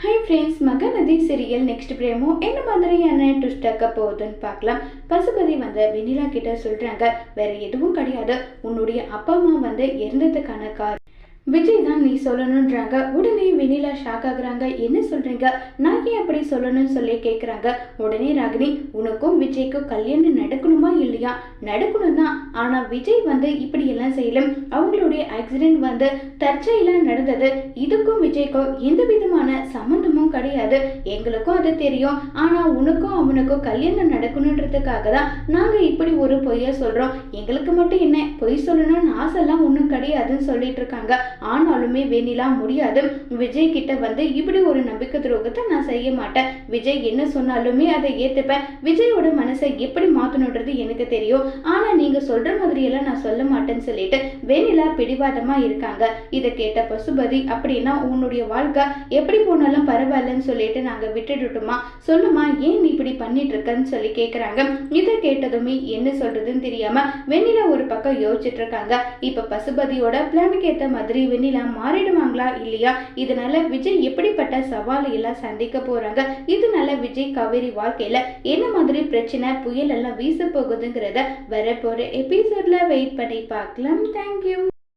Hi friends Mahanadhi serial next promo என்ன மாதிரியான twist ஆக்க போகுதுன்னு பார்க்கலாம். பசுபதி வந்து வெண்ணிலா கிட்ட சொல்றாங்க வேற எதுவும் கிடையாது. உன்னுடைய அப்பா அம்மா வந்து இறந்ததுக்கான கார் விஜய் தான் நீ சொல்லணுன்றாங்க உடனே வெண்ணிலா ஷாக் ஆகுறாங்க. என்ன சொல்றீங்க? நான் ஏன் அப்படி சொல்லணும்னு சொல்லி கேட்குறாங்க உடனே ராகினி உனக்கும் விஜய்க்கும் கல்யாணம் நடக்கணுமா இல்லையா? நடக்கணும் தான் ஆனால் விஜய் வந்து இப்படி எல்லாம் அவங்களுடைய ஆக்சிடென்ட் வந்து தற்செயலாக நடந்தது இதுக்கும் விஜய்க்கும் எந்த விதமான சம்மந்தமும் கிடையாது. எங்களுக்கும் அது தெரியும். ஆனால் உனக்கும் அவனுக்கும் கல்யாணம் நடக்கணுன்றதுக்காக தான் நாங்கள் இப்படி ஒரு பொய்யை சொல்கிறோம் எங்களுக்கு மட்டும் என்ன பொய் சொல்லணும்னு ஆசைலாம் ஒன்றும் கிடையாதுன்னு சொல்லிட்டு இருக்காங்க. ஆனாலுமே வெண்ணிலா முடியாது. விஜய் கிட்ட வந்து இப்படி ஒரு நம்பிக்கை துரோகத்தை நான் செய்ய மாட்டேன். விஜய் என்ன சொன்னாலுமே அதை ஏத்துப்பேன். விஜயோட மனசை எப்படி மாத்தணுன்றது எனக்கு தெரியும். ஆனா நீங்க சொல்ற மாதிரியெல்லாம் நான் சொல்ல மாட்டேன்னு சொல்லிட்டு வெண்ணிலா பிடிவாதமா இருக்காங்க. இதை கேட்ட பசுபதி அப்படின்னா உன்னுடைய வாழ்க்கை எப்படி போனாலும் பரவாயில்லன்னு சொல்லிட்டு நாங்க விட்டுட்டுட்டோமா? சொல்லுமா ஏன் இப்படி பண்ணிட்டு இருக்கன்னு சொல்லி கேக்குறாங்க. இதை கேட்டதுமே என்ன சொல்றதுன்னு தெரியாம வெண்ணிலா ஒரு பக்கம் யோசிச்சுட்டு இருக்காங்க. இப்ப பசுபதியோட பிளானுக்கு ஏத்த மாதிரி வெண்ணிலா மாறிடுவாங்களா இல்லையா? இதனால விஜய் எப்படிப்பட்ட சவால் எல்லாம் சந்திக்க போறாங்க? இதனால விஜய் காவேரி வாழ்க்கையில என்ன மாதிரி பிரச்சனை புயல் எல்லாம் வீச போகுதுங்கிறத வரப்போற எபிசோட்ல வெயிட் பண்ணி பார்க்கலாம். தேங்க்யூ